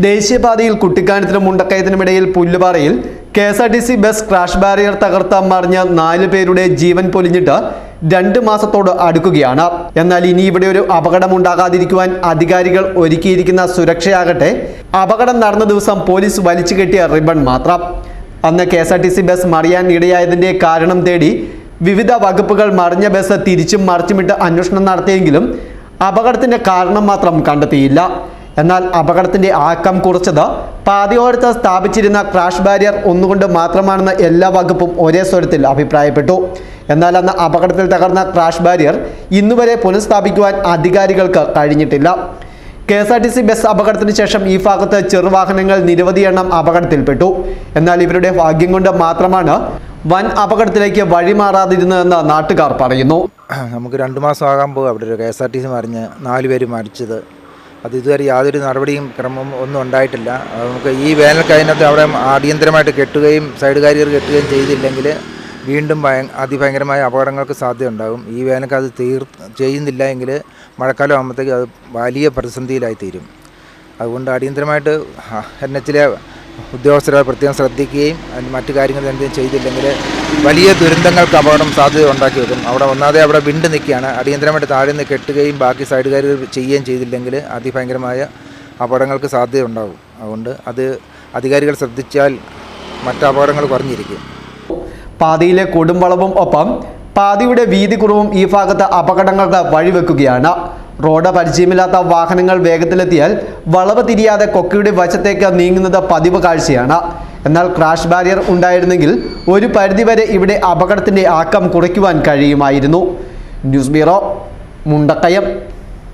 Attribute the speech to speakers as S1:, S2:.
S1: ദേശീയപാതയിൽ കുട്ടിക്കാനത്തിനും മുണ്ടക്കയത്തിനുമിടയിൽ പുല്ലുപാറയിൽ K S R T C bus crash barrier തകർത്ത മറിഞ്ഞ നാല് പേരുടെ ജീവൻ പൊലിഞ്ഞിട്ട് രണ്ട് മാസത്തോട് അടുക്കുകയാണ്. എന്നാൽ ഇനി ഇവിടെ ഒരു അപകടമുണ്ടാകാതിരിക്കുവാൻ അധികാരികൾ ഒരുക്കിയിരിക്കുന്ന സുരക്ഷയാകട്ടെ അപകടം നടന്ന ദിവസം പോലീസ് വലിച്ചു കെട്ടിയ റിബൺ മാത്രം. അന്ന് K S R T C bus മറിയാൻ ഇടയായതിന്റെ കാരണം തേടി വിവിധ വകുപ്പുകൾ മറിഞ്ഞ ബസ് തിരിച്ചും മറിച്ചുമിട്ട് അന്വേഷണം നടത്തിയെങ്കിലും അപകടത്തിന്റെ കാരണം മാത്രം കണ്ടെത്തിയില്ല. എന്നാൽ അപകടത്തിന്റെ ആക്കം കുറച്ചത് പാതയോരത്ത് സ്ഥാപിച്ചിരുന്ന ക്രാഷ് ബാരിയർ ഒന്നുകൊണ്ട് മാത്രമാണെന്ന് എല്ലാ വകുപ്പും ഒരേ സ്വരത്തിൽ അഭിപ്രായപ്പെട്ടു. എന്നാൽ അന്ന് അപകടത്തിൽ തകർന്ന ക്രാഷ് ബാരിയർ ഇന്നുവരെ പുനഃസ്ഥാപിക്കുവാൻ അധികാരികൾക്ക് കഴിഞ്ഞിട്ടില്ല. K S R T C bus അപകടത്തിന് ശേഷം ഈ ഭാഗത്ത് ചെറുവാഹനങ്ങൾ നിരവധി എണ്ണം അപകടത്തിൽപ്പെട്ടു. എന്നാൽ ഇവരുടെ ഭാഗ്യം കൊണ്ട് മാത്രമാണ് വൻ അപകടത്തിലേക്ക് വഴിമാറാതിരുന്നതെന്ന് നാട്ടുകാർ പറയുന്നു.
S2: നമുക്ക് രണ്ട് മാസം ആകാൻ പോകും അവിടെ ഒരു K S R T C മറിഞ്ഞ് നാല് പേര് മരിച്ചത്. അത് ഇതുവരെ യാതൊരു നടപടിയും ക്രമം ഒന്നും ഉണ്ടായിട്ടില്ല. നമുക്ക് ഈ വേനൽക്കതിനകത്ത് അവിടെ അടിയന്തരമായിട്ട് കെട്ടുകയും സൈഡ് കാരിയർ കെട്ടുകയും ചെയ്തില്ലെങ്കിൽ വീണ്ടും ഭയ അതിഭയങ്കരമായ അപകടങ്ങൾക്ക് സാധ്യതയുണ്ടാകും. ഈ വേനൽക്ക് അത് തീർ ചെയ്യുന്നില്ല എങ്കിൽ മഴക്കാലം ആകുമ്പോഴത്തേക്ക് അത് വലിയ പ്രതിസന്ധിയിലായി തീരും അതുകൊണ്ട് അടിയന്തരമായിട്ട് എൻ എച്ചിലെ ഉദ്യോഗസ്ഥരെ പ്രത്യേകം ശ്രദ്ധിക്കുകയും മറ്റു കാര്യങ്ങൾ എന്തെങ്കിലും ചെയ്തില്ലെങ്കിൽ വലിയ ദുരന്തങ്ങൾക്ക് അപകടം സാധ്യത ഉണ്ടാക്കി വെക്കും. അവിടെ ഒന്നാതെ അവിടെ വിണ്ട് നിൽക്കുകയാണ്. അടിയന്തരമായിട്ട് താഴെ നിന്ന് കെട്ടുകയും ബാക്കി സൈഡുകാർ ചെയ്യുകയും ചെയ്തില്ലെങ്കിൽ അതിഭയങ്കരമായ അപകടങ്ങൾക്ക് സാധ്യത ഉണ്ടാകും അതുകൊണ്ട് അത് അധികാരികൾ ശ്രദ്ധിച്ചാൽ മറ്റു അപകടങ്ങൾ കുറഞ്ഞിരിക്കും.
S1: പാതിയിലെ കൊടുമ്പളവും ഒപ്പം പാതിയുടെ വീതി കുറവും ഈ ഭാഗത്ത് അപകടങ്ങൾക്ക് വഴിവെക്കുകയാണ്. റോഡ് പരിചയമില്ലാത്ത വാഹനങ്ങൾ വേഗത്തിലെത്തിയാൽ വളവ് തിരിയാതെ കൊക്കയുടെ വശത്തേക്ക് നീങ്ങുന്നത് പതിവ് കാഴ്ചയാണ്. എന്നാൽ ക്രാഷ് ബാരിയർ ഉണ്ടായിരുന്നെങ്കിൽ ഒരു പരിധിവരെ ഇവിടെ അപകടത്തിന്റെ ആക്കം കുറയ്ക്കുവാൻ കഴിയുമായിരുന്നു. News bureau Mundakayam.